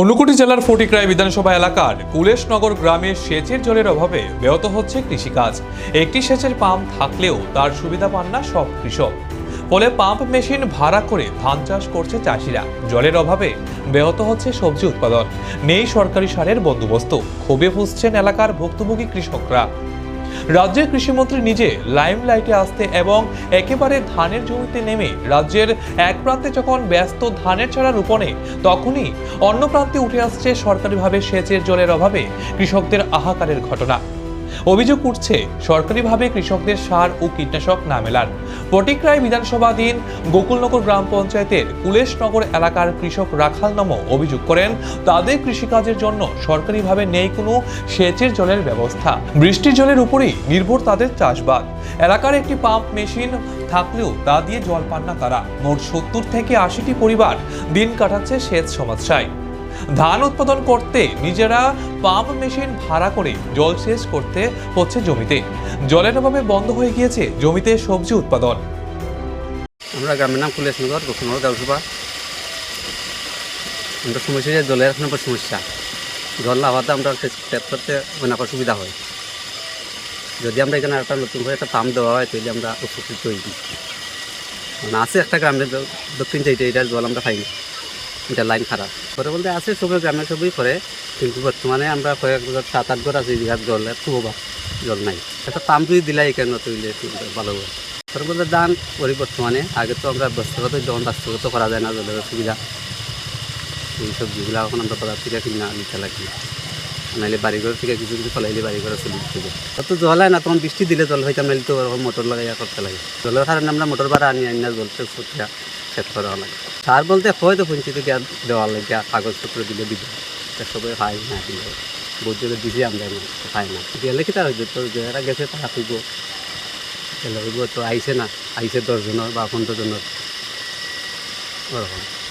ঊনকোটি জেলার ফটিকরায় বিধানসভা এলাকার কুলেশনগর গ্রামে সেচের জলের অভাবে ব্যাহত হচ্ছে কৃষিকাজ। একটি সেচের পাম্প থাকলেও তার সুবিধা পান না সব কৃষক। ফলে পাম্প মেশিন ভাড়া করে ধান চাষ করছে চাষিরা। জলের অভাবে ব্যাহত হচ্ছে সবজি উৎপাদন। নেই সরকারি সারের বন্দোবস্ত। ক্ষোভে ফুসছেন এলাকার ভুক্তভোগী কৃষকরা। রাজ্যের কৃষিমন্ত্রী নিজে লাইম লাইটে আসতে এবং একেবারে ধানের জমিতে নেমে রাজ্যের এক প্রান্তে যখন ব্যস্ত ধানের ছাড়া রোপণে, তখনই অন্য প্রান্তে উঠে আসছে সরকারিভাবে সেচের জলের অভাবে কৃষকদের আহাকারের ঘটনা। অভিযোগ উঠছে, সরকারিভাবে কৃষকদের সার ও কীটনাশক না মেলার। পটিকরায় বিধানসভাধীন গোকুলনগর গ্রাম পঞ্চায়েতের কুলেশনগর এলাকার কৃষক রাখাল নামও অভিযোগ করেন, তাদের কৃষিকাজের জন্য সরকারিভাবে নেই কোনো সেচের জলের ব্যবস্থা। বৃষ্টির জলের উপরেই নির্ভর তাদের চাষবাদ এলাকার একটি পাম্প মেশিন থাকলেও তা দিয়ে জল পান না তারা। মোট সত্তর থেকে আশিটি পরিবার দিন কাটাচ্ছে সেচ সমস্যায়। ধান উৎপাদন করতে নিজেরা পাম্প মেশিন ভাড়া করে জলসেচ করতে হচ্ছে জমিতে। জলের অভাবে বন্ধ হয়ে গিয়েছে জমিতে সবজি উৎপাদন। আমরা গ্রামের নাম কুলেশনগর গোকুলনগর গাউসভা আমরা সমস্যা যে জলের এখন সমস্যা। জল না হওয়াতে আমরা ট্যাপ করতে অনেক অসুবিধা হয়। যদি আমরা এখানে একটা নতুন করে একটা পাম্প দেওয়া হয়, তাহলে আমরা উপকৃত হই। মানে আছে একটা গ্রামের দক্ষিণ সাইডে এটার জল আমরা পাই না। এটা লাইন খারাপ। পরে বলতে আছে সবাই গ্রামে সবই করে কিন্তু বর্তমানে আমরা কয়েক বছর সাত আট ঘর আছে যেখানে জলের খুব জল নাই। একটা পাম্প যদি দিলাই তৈলে একটু ভালো হবে বলতে দান করি বর্তমানে, আগে তো আমরা বস্তুগত যখন বাস্তবগত করা যায় না জলের অসুবিধা এই সবজিগুলো এখন আমরা কোথা থেকে কিনা নিতে লাগি। নাইলে বাড়িঘর থেকে কিছু কিছু ফলাইলে বাড়িঘরে চলে দিতে যায় তো জল হয় না, তখন বৃষ্টি দিলে জল হইতাম নাইলে তো মোটর লাগাইয়া করতে লাগে। জলের কারণে আমরা মোটর ভাড়া আনি আনি না জল সেট করা লাগে। সার বলতে হয়তো গিয়া দেওয়া লাগে কাগজপত্র দিলে দিবে। তা সবাই খাই না দিলে। জায়গায় দিছি আমরা হয় না। গেলে কি তার হইবে? তো যারা গেছে তারা হইব গেলে হইব তো আইসে না আইসে দশজনের বা পনেরো জনের। ওরকম।